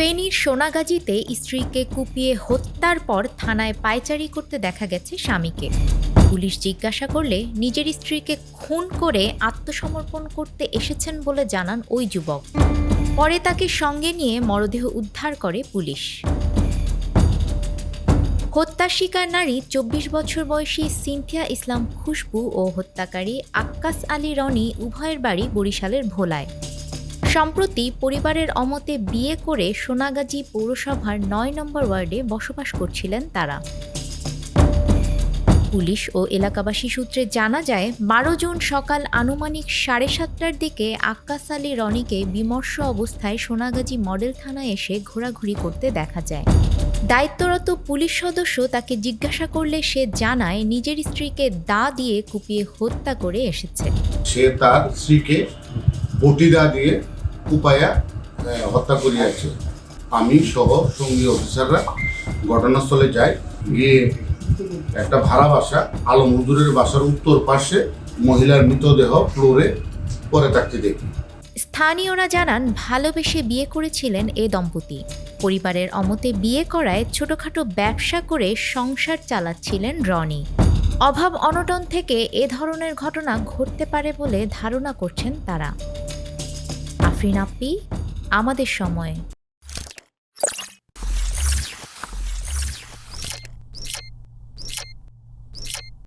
ফেনীর সোনাগাজীতে স্ত্রীকে কুপিয়ে হত্যার পর থানায় পায়চারি করতে দেখা গেছে স্বামীকে। পুলিশ জিজ্ঞাসা করলে নিজের স্ত্রীকে খুন করে আত্মসমর্পণ করতে এসেছেন বলে জানান ওই যুবক। পরে তাকে সঙ্গে নিয়ে মরদেহ উদ্ধার করে পুলিশ। হত্যার শিকার নারী চব্বিশ বছর বয়সী সিনথিয়া ইসলাম খুশবু ও হত্যাকারী আক্কাস আলী রনি উভয়ের বাড়ি বরিশালের ভোলায়। সম্প্রতি পরিবারের অমতে বিয়ে করে সোনাগাজী পৌরসভার নয় নম্বর ওয়ার্ডে বসবাস করছিলেন তারা। পুলিশ ও এলাকাবাসী সূত্রে জানা যায়, বারো জুন সকাল আনুমানিক সাড়ে সাতটার দিকে আক্কাস আলী রনিকে বিমর্ষ অবস্থায় সোনাগাজী মডেল থানায় এসে ঘোরাঘুরি করতে দেখা যায়। দায়িত্বরত পুলিশ সদস্য তাকে জিজ্ঞাসা করলে সে জানায়, নিজের স্ত্রীকে দা দিয়ে কুপিয়ে হত্যা করে এসেছে। সে তার স্ত্রীকে বটিদা দিয়ে কুপায়া হত্যা করিয়াছে। আমি সহ সঙ্গী অফিসাররা ঘটনাস্থলে যাই, গিয়ে একটা ভাড়া বাসা আলম হুজুরের বাসার উত্তর পাশে মহিলার মৃতদেহ ফ্লোরে পরে থাকতে দেখি। স্থানীয়রা জানান, ভালোবেসে বিয়ে করেছিলেন এ দম্পতি। পরিবারের অমতে বিয়ে করায় ছোটখাটো ব্যবসা করে সংসার চালাচ্ছিলেন রনি। অভাব অনটন থেকে এ ধরনের ঘটনা ঘটতে পারে বলে ধারণা করছেন তারা। আফরিন আমাদের সময়।